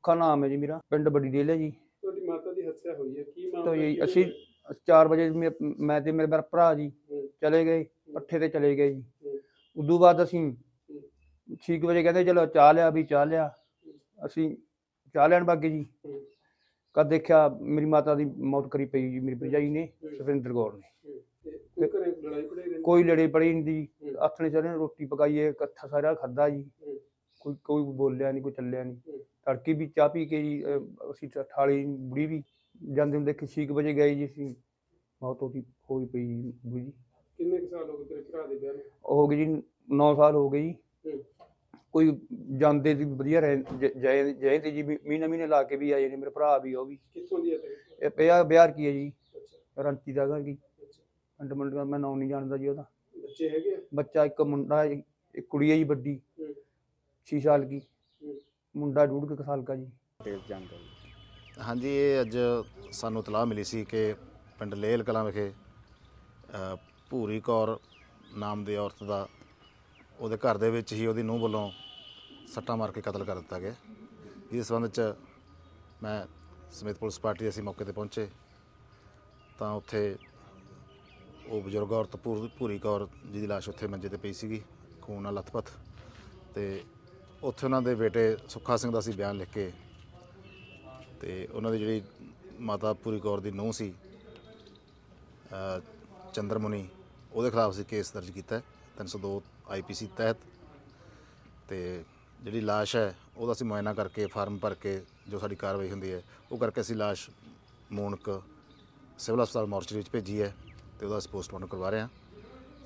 ਸੁੱਖਾ ਨਾਮ ਹੈ ਜੀ ਮੇਰਾ ਪਿੰਡ ਬੜੀ ਡੇਲ ਹੈ ਜੀ। ਤੁਹਾਡੀ ਮਾਤਾ ਦੀ ਹੱਤਿਆ ਹੋਈ ਹੈ ਕੀ ਮਾਮਲਾ ਤਾਂ ਜੀ ਕੀ ਅਸੀਂ ਹੋਇਆ? 4 ਵਜੇ ਮੇ- ਮੈਂ ਤੇ ਮੇਰੇ ਮੇਰਾ ਭਰਾ ਜੀ ਹੂੰ, ਚਲੇ ਗਏ ਪੱਠੇ ਤੇ ਚਲੇ ਗਏ ਜੀ। ਹੂੰ, ਉਦੋਂ ਬਾਅਦ ਅਸੀਂ 6 ਵਜੇ ਕਹਿੰਦੇ ਚਲੋ ਚਾਹ ਲਿਆ ਵੀ ਚਾਹ ਲਿਆ। ਅਸੀਂ ਚਾਹ ਲੈਣ ਬਾਗੇ ਜੀ। ਹੂੰ, ਕਦ ਦੇਖਿਆ ਮੇਰੀ ਮਾਤਾ ਦੀ ਮੌਤ ਕਰੀ ਪਈ ਜੀ ਮੇਰੀ ਭਰਜਾਈ ਨੇ ਹੂੰ, ਸੁਰਿੰਦਰ ਕੌਰ ਨੇ। ਹੂੰ। ਤੇ ਕੋਈ ਘਰੇ ਲੜਾਈ ਪੜਾਈ ਰਹਿੰਦੀ? ਕੋਈ ਲੜੇ ਪੜੀ ਨਹੀਂ ਦੀ ਹੂੰ। ਆਥਣੇ ਸਾਰੇ ਰੋਟੀ ਪਕਾਈਏ ਇਕੱਠਾ ਸਾਰਾ ਖਾਦਾ ਜੀ। ਹੂੰ। ਕੋਈ ਕੋਈ ਬੋਲਿਆ ਨਹੀਂ ਕੋਈ ਚੱਲਿਆ ਨਹੀਂ। ਹੂੰ। ਤੜਕੇ ਵੀ ਚਾਹ ਪੀ ਕੇ ਜੀ ਅਹ, ਅਸੀਂ ਥਾਲੀ ਬੁੜੀ ਵੀ ਜਾਂਦੇ ਹੁੰਦੇ ਕਿ ਛੇ ਕੁ ਵਜੇ ਗਏ ਜੀ ਅਸੀਂ ਮੌਤ ਉਹਦੀ ਹੋਈ ਪਈ ਜੀ ਬੁੜੀ ਦੀ। ਕਿੰਨੇ ਕੁ ਸਾਲ ਹੋ ਗਏ ਤੇਰੇ ਭਰਾ ਦੇ ਵਿਆਹ ਨੂੰ? ਉਹ ਹੋ ਗਈ ਜੀ 9 ਸਾਲ ਹੋ ਗਏ ਜੀ। ਹੂੰ। ਕੋਈ ਜਾਂਦੇ ਦੀ ਵਧੀਆ ਰਹੇ ਜ- ਜੈ ਜੈ ਤੇ ਜੀ ਮਹੀਨੇ ਮਹੀਨੇ ਲਾ ਕੇ ਵੀ ਆਏ ਨੇ ਮੇਰੇ ਭਰਾ ਵੀ ਉਹ ਵੀ। ਕਿੱਥੋਂ ਦੀ ਹੈ ਤੇਰੇ? ਇਹ ਪਿਆ ਬਿਹਾਰ ਕੀ ਹੈ ਜੀ? ਅੱਛਾ। ਰੰਤੀ ਦਾ ਕੀ ਅੱਛਾ। ਪਿੰਡ ਮੰਡ ਦਾ ਮੈਂ ਨਾਮ ਨਹੀਂ ਜਾਣਦਾ ਜੀ ਉਹਦਾ। ਬੱਚੇ ਹੈਗੇ ਆ? ਬੱਚਾ ਇੱਕ ਮੁੰਡਾ ਹੈ, ਇੱਕ ਕੁੜੀ ਹੈ ਜੀ ਵੱਡੀ। ਹੂੰ। 6 ਸਾਲ ਕੀ। ਹੂੰ। ਮੁੰਡਾ ਡੂਢ ਕੁ ਸਾਲ ਜੀ। ਹਾਂਜੀ ਇਹ ਅੱਜ ਸਾਨੂੰ ਇਤਲਾਹ ਮਿਲੀ ਸੀ ਕਿ ਪਿੰਡ ਲੇਲ ਕਲਾਂ ਵਿਖੇ ਅ, ਭੂਰੀ ਕੌਰ ਨਾਮ ਦੀ ਔਰਤ ਦਾ ਉਹਦੇ ਘਰ ਦੇ ਵਿੱਚ ਹੀ ਉਹਦੀ ਨੂੰਹ ਵੱਲੋਂ ਸੱਟਾਂ ਮਾਰ ਕੇ ਕਤਲ ਕਰ ਦਿੱਤਾ ਗਿਆ। ਇਸ ਸੰਬੰਧ ਚ ਮੈਂ ਸਮੇਤ ਪੁਲਿਸ ਪਾਰਟੀ ਅਸੀਂ ਮੌਕੇ ਤੇ ਪਹੁੰਚੇ। ਤਾਂ ਉੱਥੇ ਉਹ ਬਜ਼ੁਰਗ ਔਰਤ ਭੂਰ- ਭੂਰੀ ਕੌਰ ਜਿਹਦੀ ਲਾਸ਼ ਉੱਥੇ ਮੰਜੇ ਤੇ ਪਈ ਸੀਗੀ ਖੂਨ ਨਾਲ ਲੱਥਪੱਥ ਤੇ ਉੱਥੇ ਉਹਨਾਂ ਦੇ ਬੇਟੇ ਸੁੱਖਾ ਸਿੰਘ ਦਾ ਅਸੀਂ ਬਿਆਨ ਲਿਖ ਕੇ ਤੇ ਉਹਨਾਂ ਦੀ ਜਿਹੜੀ ਮਾਤਾ ਪੂਰੀ ਕੌਰ ਦੀ ਨੂੰਹ ਸੀ ਅ, ਚੰਦਰਮੁਨੀ ਉਹਦੇ ਖਿਲਾਫ ਅਸੀਂ ਕੇਸ ਦਰਜ ਕੀਤਾ ਹੈ 302 ਆਈਪੀਸੀ ਤਹਿਤ ਤੇ ਜਿਹੜੀ ਲਾਸ਼ ਹੈ ਉਹਦਾ ਅਸੀਂ ਮੁਆਇਨਾ ਕਰਕੇ ਫਾਰਮ ਭਰ ਕੇ ਜੋ ਸਾਡੀ ਕਾਰਵਾਈ ਹੁੰਦੀ ਹੈ ਉਹ ਕਰਕੇ ਅਸੀਂ ਲਾਸ਼ ਮੂਣਕ ਸਿਵਲ ਹਸਪਤਾਲ ਮੋਰਚਰੀ ਵਿੱਚ ਭੇਜੀ ਹੈ ਤੇ ਉਹਦਾ ਅਸੀਂ ਪੋਸਟਮਾਰਟਮ ਕਰਵਾ ਰਹੇ ਹਾਂ।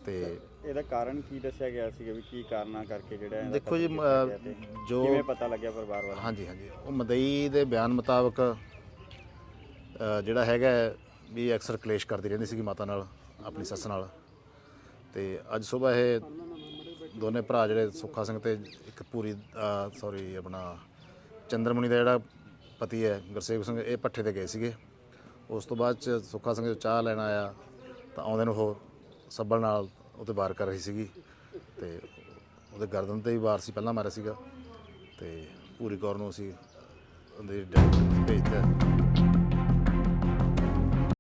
ਤੇ ਇਹਦਾ ਕਾਰਨ ਕੀ ਦੱਸਿਆ ਗਿਆ ਸੀ ਵੀ ਕੀ ਕਾਰਨਾਂ ਕਰਕੇ ਜਿਹੜਾ ਇਹਦਾ ਦੇਖੋ ਜੀ ਕਤਲ ਅ, ਕੀਤਾ ਗਿਆ ਤੇ ਜੋ ਕਿਵੇਂ ਪਤਾ ਲੱਗਿਆ ਪਰਿਵਾਰ ਵਾਲਿਆਂ ਨੂੰ? ਹਾਂਜੀ ਹਾਂਜੀ। ਉਹ ਮਦਈ ਦੇ ਬਿਆਨ ਮੁਤਾਬਕ ਅ, ਜਿਹੜਾ ਹੈਗਾ ਹੈ ਵੀ ਅਕਸਰ ਕਲੇਸ਼ ਕਰਦੀ ਰਹਿੰਦੀ ਸੀਗੀ ਮਾਤਾ ਨਾਲ ਆਪਣੀ ਸੱਸ ਨਾਲ। ਤੇ ਅੱਜ ਸਵੇਰ ਇਹ ਦੋਨੇ ਭਰਾ ਜਿਹੜੇ ਸੁੱਖਾ ਸਿੰਘ ਤੇ ਇੱਕ ਪੂਰੀ ਸੌਰੀ ਆਪਣਾ ਚੰਦਰਮੁਨੀ ਦਾ ਜਿਹੜਾ ਪਤੀ ਹੈ ਗੁਰਸੇਵ ਸਿੰਘ ਇਹ ਪੱਠੇ ਤੇ ਗਏ ਸੀਗੇ। ਉਸ ਤੋਂ ਬਾਅਦ ਚ ਸੁੱਖਾ ਸਿੰਘ ਚਾਹ ਲੈਣ ਆਇਆ ਤਾਂ ਆਉਂਦੇ ਨੂੰ ਉਹ ਸੱਬਲ ਨਾਲ ਉਹਤੇ ਵਾਰ ਕਰ ਰਹੀ ਸੀਗੀ ਤੇ ਉਹਦੇ ਗਰਦਨ ਤੇ ਵੀ ਵਾਰ ਸੀ, ਪਹਿਲਾਂ ਮਾਰਿਆ ਸੀਗਾ ਤੇ ਪੂਰੀ ਕੌਰ ਨੂੰ ਅਸੀਂ ਉਹਦੇ ਡੈਡ ਭੇਜਤਾ।